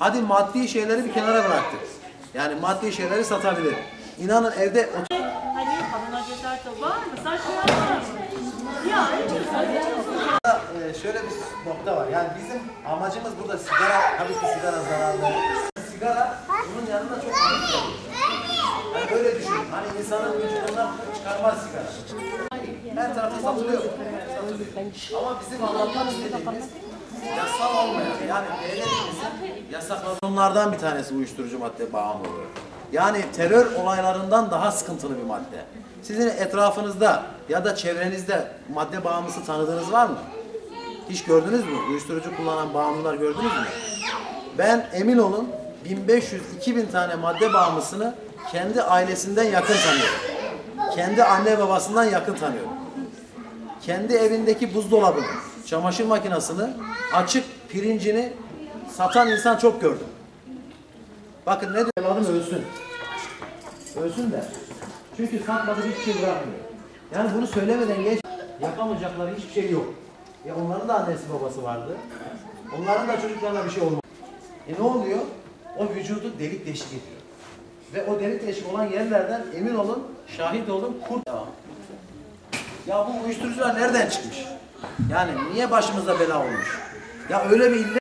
Hadi maddi şeyleri bir kenara bıraktık. Yani maddi şeyleri satabilir. İnanın evde otur- Hani kadına cesaret var mı? Saçmalama. Ya Ee, şöyle bir nokta var. Yani bizim amacımız burada sigara, tabii ki sigara zararlı. Sigara bunun yanında çok önemli. Yani öyle düşün. Hani insanın vücudundan çıkarmaz sigara. Her tarafta satılıyor. satılıyor. Ama bizim anlatmak istediğimiz yasal olmayan yani devletimizin yasakladığı onlardan bir tanesi uyuşturucu madde bağımlılığı. Yani terör olaylarından daha sıkıntılı bir madde. Sizin etrafınızda ya da çevrenizde madde bağımlısı tanıdığınız var mı? Hiç gördünüz mü? Uyuşturucu kullanan bağımlılar gördünüz mü? Ben emin olun 1500-2000 tane madde bağımlısını kendi ailesinden yakın tanıyorum. Kendi anne babasından yakın tanıyorum. Kendi evindeki buzdolabını, çamaşır makinesini, açık pirincini satan insan çok gördüm. Bakın ne diyor? Evladım ölsün. Ölsün de. Çünkü satmadı hiçbir şey bırakmıyor. Yani bunu söylemeden geç yapamayacakları hiçbir şey yok. Ya onların da annesi babası vardı. Onların da çocuklarına bir şey olmaz. E ne oluyor? O vücudu delik deşik ediyor. Ve o delik deşik olan yerlerden emin olun, şahit olun kurt devam. Ya bu uyuşturucular nereden çıkmış? Yani niye başımıza bela olmuş? Ya öyle bir illet